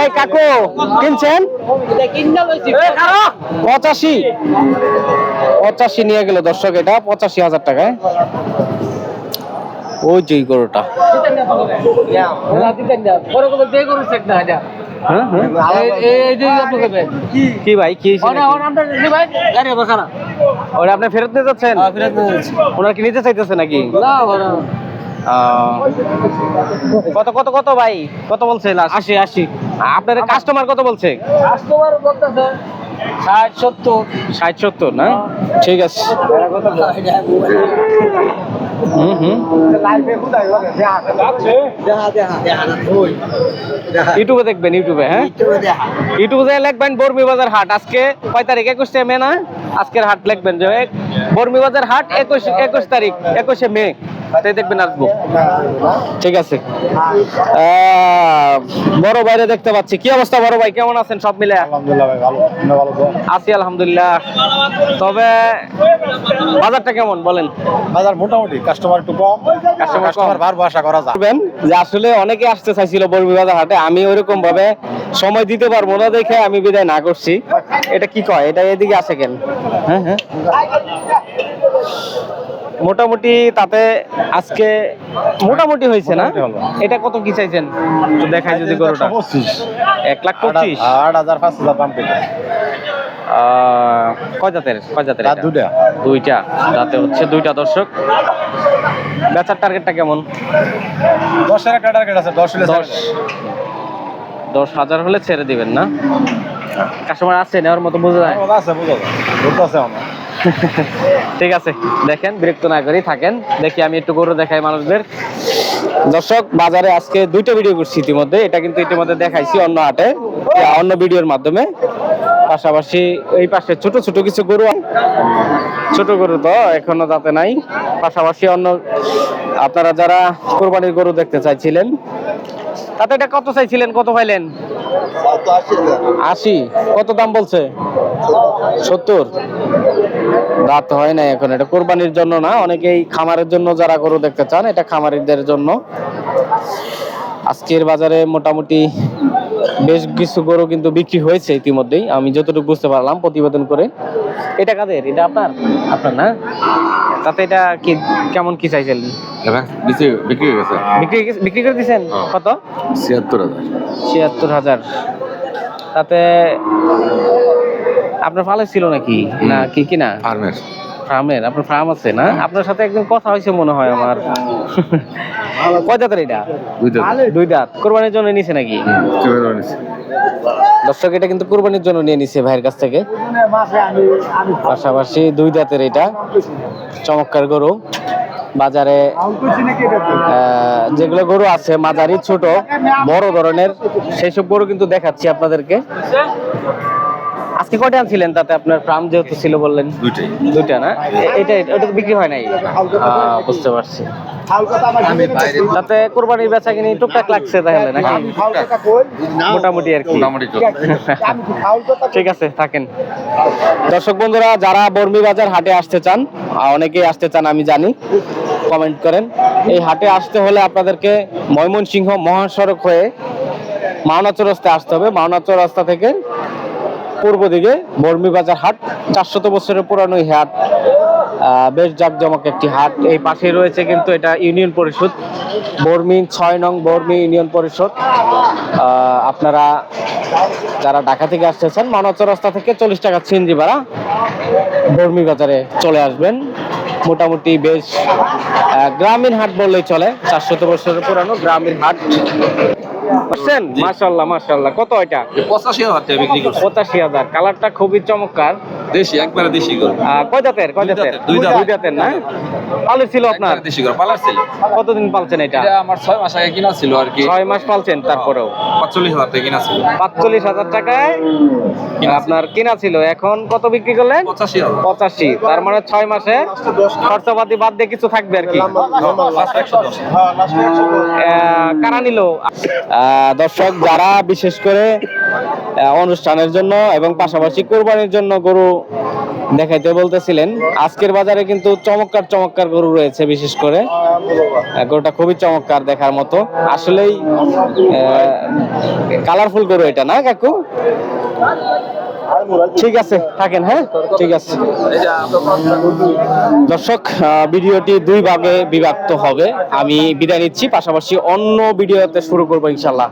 এই কাকু কিনছেন? পঁচাশি। পঁচাশি নিয়ে গেল দর্শক এটা পঁচাশি হাজার টাকায়। ওই যে গরুটা। হ্যাঁ, হ্যাঁ। কি ভাই কি ওটা আপনি ফেরত নিতে যাচ্ছেন? ওনার কি নিতে চাইতেছে নাকি? কত কত কত ভাই? কত বলছে আশি আশি। আপনার কাস্টমার কত বলছে? ষাট সত্তর। ষাট সত্তর না? ঠিক আছে। হুম হুম। ইউটিউবে দেখবেন ইউটিউবে হ্যাঁ? ইউটিউবে লিখবেন বর্মি বাজার হাট। আজকে কয় তারিখ? একুশে মে না? আজকের হাট লিখবেন যে বর্মি বাজার হাট একুশ একুশ তারিখ একুশে মে। তাই দেখবেন আসব ঠিক আছে। আহ, বড় বাইরে দেখতে পাচ্ছি। কি অবস্থা বড় ভাই? কেমন আছেন সব মিলে? আলহামদুলিল্লাহ ভাই ভালো। ভালো তো আছি আলহামদুলিল্লাহ। তবে বাজারটা কেমন বলেন? বাজার মোটামুটি কাস্টমার একটু কম কাস্টমার। বার আশা করা যায়। যে আসলে অনেকে আসতে চাইছিল বর্মি বাজার হাটে আমি ওইরকম ভাবে সময় দিতে পারব না দেখে আমি বিদায় না করছি। এটা কি কয়? এটা এদিকে আসে কেন? হ্যাঁ হ্যাঁ। মোটামুটি তাতে আজকে মোটামুটি হয়েছে না? এটা কত কি চাইছেন? দেখাই যদি গরুটা। এক লাখ পঁচিশ? আট হাজার পাঁচ হাজার দাম আহ, কয় জাতের? কয় জাতের এটা? দুইটা। তাতে হচ্ছে দুইটা দর্শক। বেচার টার্গেটটা কেমন? দশের একটা টার্গেট আছে দশ দশ। দশ হাজার হলে ছেড়ে দিবেন না? কাস্টমার আছে নেওয়ার মতো বোঝা যায়? আছে বুঝা যায়। আছে আমার। ঠিক আছে দেখেন বিরক্ত না করি থাকেন। দেখি আমি একটু গরু দেখাই মানুষদের। দর্শক বাজারে আজকে দুইটা ভিডিও করছি ইতিমধ্যে। এটা কিন্তু ইতিমধ্যে দেখাইছি অন্য হাটে অন্য ভিডিওর মাধ্যমে। পাশাপাশি এই পাশে ছোট ছোট কিছু গরু। ছোট গরু তো এখনও তাতে নাই। পাশাপাশি অন্য আপনারা যারা কোরবানির গরু দেখতে চাইছিলেন তাতে এটা কত চাইছিলেন কত পাইলেন? আশি কত দাম বলছে? সত্তর। দাঁত হয় না এখন। এটা কোরবানির জন্য না অনেকেই খামারের জন্য যারা গরু দেখতে চান এটা খামারিদের জন্য। আজকের বাজারে মোটামুটি বেশ কিছু গরু কিন্তু বিক্রি হয়েছে ইতিমধ্যেই আমি যতটুকু বুঝতে পারলাম প্রতিবেদন করে। এটা কাদের? এটা আপনার? আপনার না? তাতে এটা কি কেমন কি চাইছিলেন বিক্রি হয়ে গেছে। বিক্রি বিক্রি করে দিয়েছেন হ্যাঁ। কত? ছিয়াত্তর হাজার। ছিয়াত্তর হাজার। তাতে আপনার ফালে ছিল নাকি? না কি কি না? ফার্মের। ফার্মের আপনার ফার্ম আছে না? আপনার সাথে একদিন কথা হয়েছে মনে হয় আমার। কয় দাঁতের এটা? দুই দাঁত। কোরবানির জন্য নিছে নাকি? দর্শক এটা কিন্তু কোরবানির জন্য নিয়ে নিছে ভাইয়ের কাছ থেকে। পাশাপাশি দুই দাঁতের এটা। চমৎকার গরু। বাজারে যেগুলো গরু আছে মাঝারি ছোট বড় ধরনের সেই সব গরু কিন্তু দেখাচ্ছি আপনাদেরকে। আজকে কয়টা আনছিলেন? তাতে আপনার ফার্ম যেহেতু ছিল বললেন। দুইটাই। দুইটা না? এটা ওটা তো বিক্রি হয় নাই? বুঝতে পারছি। আমি তাতে কোরবানির বেচা কিনি টুকটাক লাগছে তাহলে নাকি? মোটামুটি আর কি। ঠিক আছে থাকেন। দর্শক বন্ধুরা যারা বর্মি বাজার হাটে আসতে চান অনেকেই আসতে চান আমি জানি কমেন্ট করেন। এই হাটে আসতে হলে আপনাদেরকে ময়মনসিংহ মহাসড়ক হয়ে মাওনা চৌরাস্তা আসতে হবে। মাওনা চৌরাস্তা থেকে পূর্ব দিকে বাজার হাট, চারশত বছরের পুরানো এই হাট বেশ জাঁকজমক একটি হাট। এই পাশে রয়েছে কিন্তু এটা ইউনিয়ন পরিষদ, বর্মি ছয় নং বর্মি ইউনিয়ন পরিষদ। আপনারা যারা ঢাকা থেকে আসতেছেন মানব রাস্তা থেকে চল্লিশ টাকা সিএনজি ভাড়া বর্মি বাজারে চলে আসবেন। মোটামুটি বেশ গ্রামীণ হাট বললেই চলে, চারশত বছরের পুরানো গ্রামীণ হাট। বুঝছেন মাশাল্লাহ মাশাল্লাহ কত এটা? পঁচাশি হাজার টাকা বিক্রি করছে। পঁচাশি হাজার। কালারটা খুবই চমৎকার। দেশি একবারে দেশি গরু। কয় জাতের? কয় দাঁতের, দুই দাঁত। দুই জাতের না? পালের ছিল আপনার? দেশি গরু পালার ছিল। কতদিন পালছেন এটা? এটা আমার ছয় মাস আগে কিনা ছিল আর কি। ছয় মাস পালছেন তারপরেও? পাঁচচল্লিশ হাজার টাকা কিনা ছিল। পাঁচচল্লিশ হাজার টাকায় আপনার কিনা ছিল। এখন কত বিক্রি করলেন? পঁচাশি হাজার। পঁচাশি। তার মানে ছয় মাসে খরচাপাতি বাদ দিয়ে কিছু থাকবে আর কি। আহ, কারা নিল? আহ, দর্শক যারা বিশেষ করে আহ, অনুষ্ঠানের জন্য এবং পাশাপাশি কোরবানির জন্য গরু দেখাইতে বলতেছিলেন, আজকের বাজারে কিন্তু চমৎকার চমৎকার গরু রয়েছে বিশেষ করে। গরুটা খুবই চমৎকার দেখার মতো। আসলেই কালারফুল গরু এটা, না কাকু? ঠিক আছে, থাকেন হ্যাঁ? ঠিক আছে। দর্শক ভিডিওটি দুই ভাগে বিভক্ত হবে। আমি বিদায় নিচ্ছি, পাশাপাশি অন্য ভিডিওতে শুরু করব ইনশাল্লাহ।